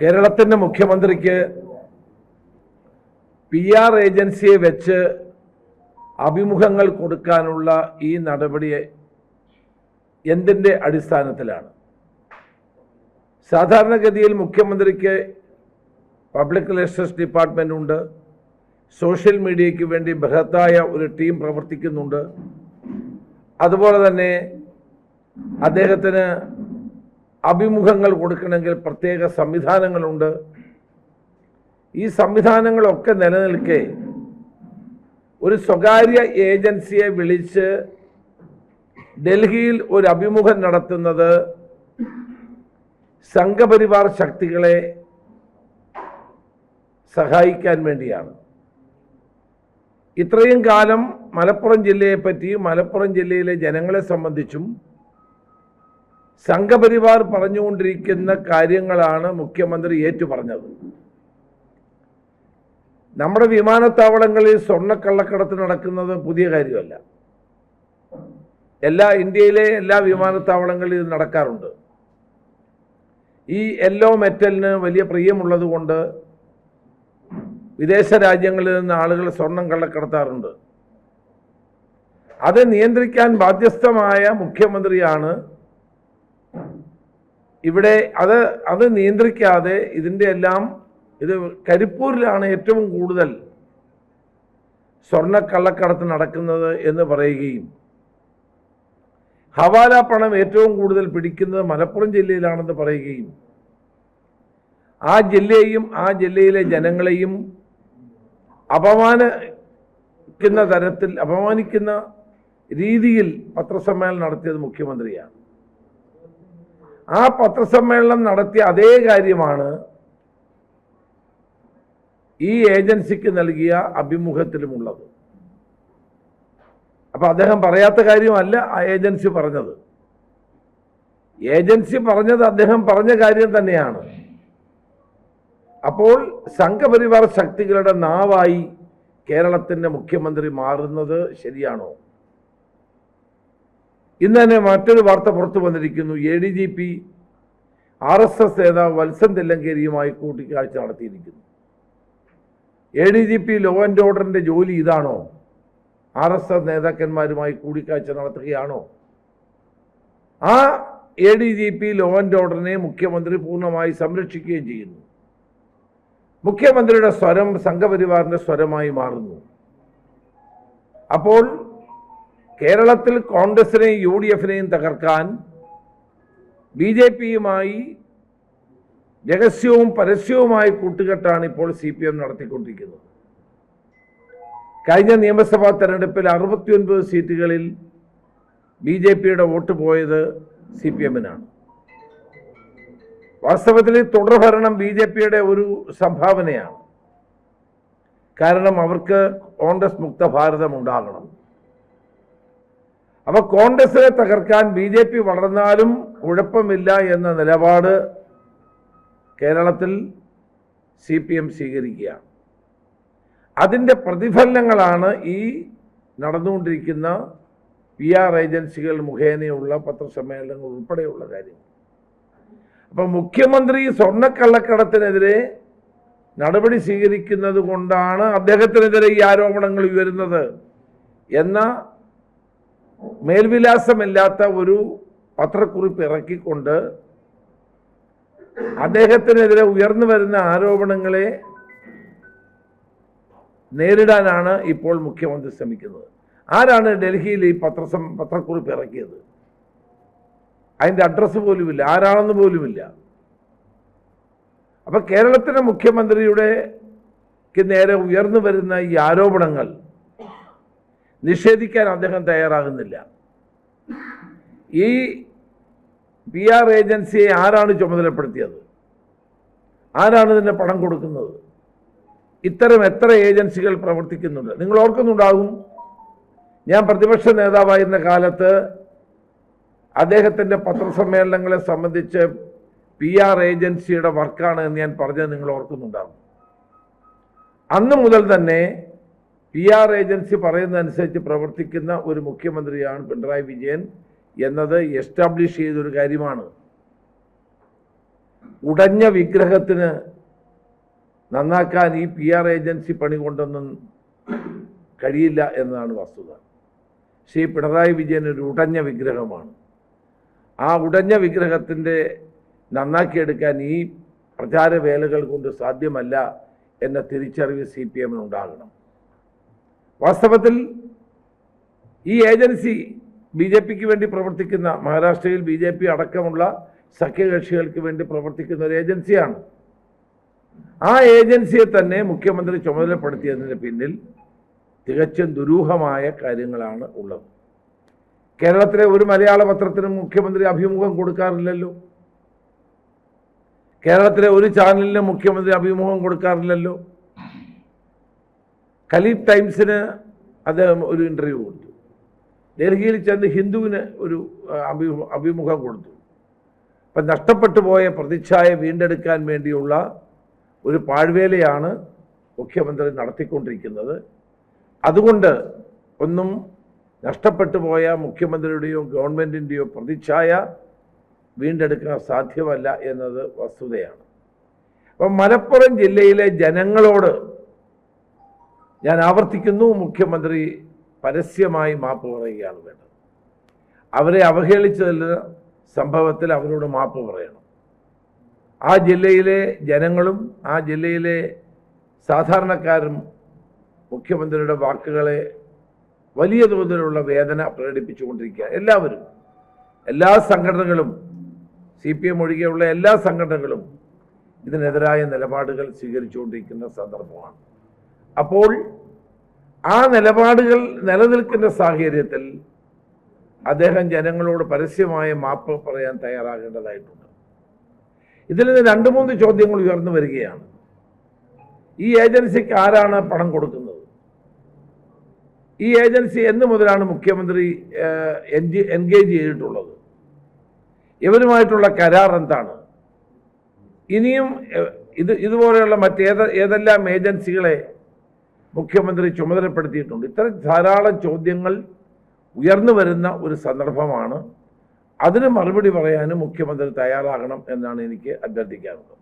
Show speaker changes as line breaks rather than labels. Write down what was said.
കേരളത്തിന്റെ മുഖ്യമന്ത്രിക്ക് P R ഏജൻസിയെ വെച്ച് അഭിമുഖങ്ങൾ കൊടുക്കാനുള്ള ഈ നടപടിയെ എന്തിന്റെ അടിസ്ഥാനത്തിലാണ്? സാധാരണഗതിയിൽ മുഖ്യമന്ത്രിക്ക് പബ്ലിക് റിലേഷൻസ് ഡിപ്പാർട്ട്മെന്റ് ഉണ്ട് സോഷ്യൽ മീഡിയയ്ക്ക് വേണ്ടി ബൃഹത്തായ ഒരു ടീം പ്രവർത്തിക്കുന്നുണ്ട്. അതുപോലെ തന്നെ അദ്ദേഹത്തിന് അഭിമുഖങ്ങൾ കൊടുക്കണമെങ്കിൽ പ്രത്യേക സംവിധാനങ്ങളുണ്ട്. ഈ സംവിധാനങ്ങളൊക്കെ നിലനിൽക്കെ ഒരു സ്വകാര്യ ഏജൻസിയെ വിളിച്ച് ഡൽഹിയിൽ ഒരു അഭിമുഖം നടത്തുന്നത് സംഘപരിവാർ ശക്തികളെ സഹായിക്കാൻ വേണ്ടിയാണ്. ഇത്രയും കാലം മലപ്പുറം ജില്ലയെപ്പറ്റിയും മലപ്പുറം ജില്ലയിലെ ജനങ്ങളെ സംബന്ധിച്ചും സംഘപരിവാർ പറഞ്ഞുകൊണ്ടിരിക്കുന്ന കാര്യങ്ങളാണ് മുഖ്യമന്ത്രി ഏറ്റു പറഞ്ഞത് നമ്മുടെ വിമാനത്താവളങ്ങളിൽ സ്വർണക്കള്ളക്കടത്ത് നടക്കുന്നത് പുതിയ കാര്യമല്ല. എല്ലാ ഇന്ത്യയിലെ എല്ലാ വിമാനത്താവളങ്ങളിലും ഇത് നടക്കാറുണ്ട്. ഈ യെല്ലോ മെറ്റലിന് വലിയ പ്രിയമുള്ളത് കൊണ്ട് വിദേശ രാജ്യങ്ങളിൽ നിന്ന് ആളുകൾ സ്വർണം കള്ളക്കടത്താറുണ്ട്. അത് നിയന്ത്രിക്കാൻ ബാധ്യസ്ഥമായ മുഖ്യമന്ത്രിയാണ് ഇവിടെ അത് അത് നിയന്ത്രിക്കാതെ ഇതിന്റെ എല്ലാം ഇത് കരിപ്പൂരിലാണ് ഏറ്റവും കൂടുതൽ സ്വർണ കള്ളക്കടത്ത് നടക്കുന്നത് എന്ന് പറയുകയും ഹവാല പണം ഏറ്റവും കൂടുതൽ പിടിക്കുന്നത് മലപ്പുറം ജില്ലയിലാണെന്ന് പറയുകയും ആ ജില്ലയെയും ആ ജില്ലയിലെ ജനങ്ങളെയും അപമാനിക്കുന്ന തരത്തിൽ അപമാനിക്കുന്ന രീതിയിൽ പത്രസമ്മേളനം നടത്തിയത് മുഖ്യമന്ത്രിയാണ്. ആ പത്രസമ്മേളനം നടത്തിയ അതേ കാര്യമാണ് ഈ ഏജൻസിക്ക് നൽകിയ അഭിമുഖത്തിലുമുള്ളത്. അപ്പൊ അദ്ദേഹം പറയാത്ത കാര്യമല്ല ആ ഏജൻസി പറഞ്ഞത്. ഏജൻസി പറഞ്ഞത് അദ്ദേഹം പറഞ്ഞ കാര്യം തന്നെയാണ്. അപ്പോൾ സംഘപരിവാർ ശക്തികളുടെ നാവായി കേരളത്തിന്റെ മുഖ്യമന്ത്രി മാറുന്നത് ശരിയാണോ? ഇന്ന് തന്നെ മറ്റൊരു വാർത്ത പുറത്തു വന്നിരിക്കുന്നു. A D G P R S S നേതാവ് വത്സൻ തെല്ലങ്കേരിയുമായി കൂട്ടിക്കാഴ്ച നടത്തിയിരിക്കുന്നു. A D G P law and ഓർഡറിന്റെ ജോലി ഇതാണോ? ആർ എസ് എസ് നേതാക്കന്മാരുമായി കൂടിക്കാഴ്ച നടത്തുകയാണോ? ആ A D G P law and ഓർഡറിനെ മുഖ്യമന്ത്രി പൂർണമായി സംരക്ഷിക്കുകയും ചെയ്യുന്നു. മുഖ്യമന്ത്രിയുടെ സ്വരം സംഘപരിവാറിന്റെ സ്വരമായി മാറുന്നു. അപ്പോൾ കേരളത്തിൽ കോൺഗ്രസിനെയും യു ഡി എഫിനെയും തകർക്കാൻ ബി ജെ പിയുമായി രഹസ്യവും പരസ്യവുമായ കൂട്ടുകെട്ടാണ് ഇപ്പോൾ സി പി എം നടത്തിക്കൊണ്ടിരിക്കുന്നത്. കഴിഞ്ഞ നിയമസഭാ തെരഞ്ഞെടുപ്പിൽ അറുപത്തിയൊൻപത് സീറ്റുകളിൽ ബി ജെ പിയുടെ വോട്ട് പോയത് സി പി എമ്മിനാണ്. വാസ്തവത്തിൽ തുടർഭരണം ബി ജെ പിയുടെ ഒരു സംഭാവനയാണ്. കാരണം അവർക്ക് കോൺഗ്രസ് മുക്ത ഭാരതം ഉണ്ടാകണം. അപ്പൊ കോൺഗ്രസിനെ തകർക്കാൻ ബി ജെ പി വളർന്നാലും കുഴപ്പമില്ല എന്ന നിലപാട് കേരളത്തിൽ സി പി എം സ്വീകരിക്കുകയാണ്. അതിന്റെ പ്രതിഫലനങ്ങളാണ് ഈ നടന്നുകൊണ്ടിരിക്കുന്ന പി ആർ ഏജൻസികൾ മുഖേനയുള്ള പത്രസമ്മേളനങ്ങൾ ഉൾപ്പെടെയുള്ള കാര്യങ്ങൾ. അപ്പം മുഖ്യമന്ത്രി സ്വർണക്കള്ളക്കടത്തിനെതിരെ നടപടി സ്വീകരിക്കുന്നത് കൊണ്ടാണ് അദ്ദേഹത്തിനെതിരെ ഈ ആരോപണങ്ങൾ ഉയരുന്നത് എന്ന മേൽവിലാസമില്ലാത്ത ഒരു പത്രക്കുറിപ്പ് ഇറക്കിക്കൊണ്ട് അദ്ദേഹത്തിനെതിരെ ഉയർന്നു വരുന്ന ആരോപണങ്ങളെ നേരിടാനാണ് ഇപ്പോൾ മുഖ്യമന്ത്രി ശ്രമിക്കുന്നത്. ആരാണ് ഡൽഹിയിൽ ഈ പത്രസം പത്രക്കുറിപ്പ് ഇറക്കിയത്? അതിന്റെ അഡ്രസ്സ് പോലുമില്ല. ആരാണെന്ന് പോലുമില്ല. അപ്പൊ കേരളത്തിലെ മുഖ്യമന്ത്രിയുടെ നേരെ ഉയർന്നു വരുന്ന ഈ ആരോപണങ്ങൾ നിഷേധിക്കാൻ അദ്ദേഹം തയ്യാറാകുന്നില്ല. ഈ പി ആർ ഏജൻസിയെ ആരാണ് ചുമതലപ്പെടുത്തിയത്? ആരാണ് ഇതിന്റെ പണം കൊടുക്കുന്നത്? ഇത്തരം എത്ര ഏജൻസികൾ പ്രവർത്തിക്കുന്നുണ്ട്? നിങ്ങൾ ഓർക്കുന്നുണ്ടാകും. ഞാൻ പ്രതിപക്ഷ നേതാവായിരുന്ന കാലത്ത് അദ്ദേഹത്തിന്റെ പത്രസമ്മേളനങ്ങളെ സംബന്ധിച്ച് പി ആർ ഏജൻസിയുടെ വർക്കാണ് എന്ന് ഞാൻ പറഞ്ഞത് നിങ്ങൾ ഓർക്കുന്നുണ്ടാകും. അന്ന് മുതൽ തന്നെ പി ആർ ഏജൻസി പറയുന്നതനുസരിച്ച് പ്രവർത്തിക്കുന്ന ഒരു മുഖ്യമന്ത്രിയാണ് പിണറായി വിജയൻ എന്നത് എസ്റ്റാബ്ലിഷ് ചെയ്തൊരു കാര്യമാണ്. ഉടഞ്ഞ വിഗ്രഹത്തിന് നന്നാക്കാൻ ഈ പി ആർ ഏജൻസി പണി കൊണ്ടൊന്നും കഴിയില്ല എന്നതാണ് വസ്തുത. ശ്രീ പിണറായി വിജയൻ ഒരു ഉടഞ്ഞ വിഗ്രഹമാണ്. ആ ഉടഞ്ഞ വിഗ്രഹത്തിന്റെ നന്നാക്കിയെടുക്കാൻ ഈ പ്രചാരവേലകൾ കൊണ്ട് സാധ്യമല്ല എന്ന തിരിച്ചറിവ് സി പി എമ്മിനുണ്ടാകണം വാസ്തവത്തിൽ ഈ ഏജൻസി ബി ജെ പിക്ക് വേണ്ടി പ്രവർത്തിക്കുന്ന മഹാരാഷ്ട്രയിൽ ബി ജെ പി അടക്കമുള്ള സഖ്യകക്ഷികൾക്ക് വേണ്ടി പ്രവർത്തിക്കുന്ന ഒരു ഏജൻസിയാണ്. ആ ഏജൻസിയെ തന്നെ മുഖ്യമന്ത്രി ചുമതലപ്പെടുത്തിയതിന് പിന്നിൽ തികച്ചും ദുരൂഹമായ കാര്യങ്ങളാണ് ഉള്ളത്. കേരളത്തിലെ ഒരു മലയാള പത്രത്തിനും മുഖ്യമന്ത്രി അഭിമുഖം കൊടുക്കാറില്ലല്ലോ. കേരളത്തിലെ ഒരു ചാനലിനും മുഖ്യമന്ത്രി അഭിമുഖം കൊടുക്കാറില്ലല്ലോ. ഖലീഫ് ടൈംസിന് അദ്ദേഹം ഒരു ഇന്റർവ്യൂ കൊടുത്തു. ഡൽഹിയിൽ ചെന്ന് ഹിന്ദുവിന് ഒരു അഭിമുഖം കൊടുത്തു. അപ്പം നഷ്ടപ്പെട്ടു പോയ പ്രതിച്ഛായ വീണ്ടെടുക്കാൻ വേണ്ടിയുള്ള ഒരു പാഴ്വേലയാണ് മുഖ്യമന്ത്രി നടത്തിക്കൊണ്ടിരിക്കുന്നത്. അതുകൊണ്ട് ഒന്നും നഷ്ടപ്പെട്ടു പോയ മുഖ്യമന്ത്രിയുടെയോ ഗവൺമെന്റിന്റെയോ പ്രതിച്ഛായ വീണ്ടെടുക്കാൻ സാധ്യമല്ല എന്നത് വസ്തുതയാണ്. അപ്പം മലപ്പുറം ജില്ലയിലെ ജനങ്ങളോട് ഞാൻ ആവർത്തിക്കുന്നു മുഖ്യമന്ത്രി പരസ്യമായി മാപ്പ് പറയുകയാണ് വേണ്ടത്. അവരെ അവഹേളിച്ചതിൽ സംഭവത്തിൽ അവരോട് മാപ്പ് പറയണം. ആ ജില്ലയിലെ ജനങ്ങളും ആ ജില്ലയിലെ സാധാരണക്കാരും മുഖ്യമന്ത്രിയുടെ വാക്കുകളെ വലിയ തോതിലുള്ള വേദന പ്രകടിപ്പിച്ചുകൊണ്ടിരിക്കുക. എല്ലാവരും എല്ലാ സംഘടനകളും സി പി എം ഒഴികെയുള്ള എല്ലാ സംഘടനകളും ഇതിനെതിരായ നിലപാടുകൾ സ്വീകരിച്ചുകൊണ്ടിരിക്കുന്ന സന്ദർഭമാണ്. അപ്പോൾ ആ നിലപാടുകൾ നിലനിൽക്കുന്ന സാഹചര്യത്തിൽ അദ്ദേഹം ജനങ്ങളോട് പരസ്യമായ മാപ്പ് പറയാൻ തയ്യാറാകേണ്ടതായിട്ടുണ്ട്. ഇതിൽ നിന്ന് രണ്ട് മൂന്ന് ചോദ്യങ്ങൾ ഉയർന്നു വരികയാണ്. ഈ ഏജൻസിക്ക് ആരാണ് പണം കൊടുക്കുന്നത്? ഈ ഏജൻസി എന്ന് മുതലാണ് മുഖ്യമന്ത്രി എൻഗേജ് ചെയ്തിട്ടുള്ളത്. ഇവരുമായിട്ടുള്ള കരാർ എന്താണ്? ഇനിയും ഇത് ഇതുപോലെയുള്ള മറ്റേത് ഏതെല്ലാം ഏജൻസികളെ മുഖ്യമന്ത്രി ചുമതലപ്പെടുത്തിയിട്ടുണ്ട്. ഇത്തരം ധാരാളം ചോദ്യങ്ങൾ ഉയർന്നു വരുന്ന ഒരു സന്ദർഭമാണ്. അതിന് മറുപടി പറയാനും മുഖ്യമന്ത്രി തയ്യാറാകണം എന്നാണ് എനിക്ക് അഭ്യർത്ഥിക്കാനുള്ളത്.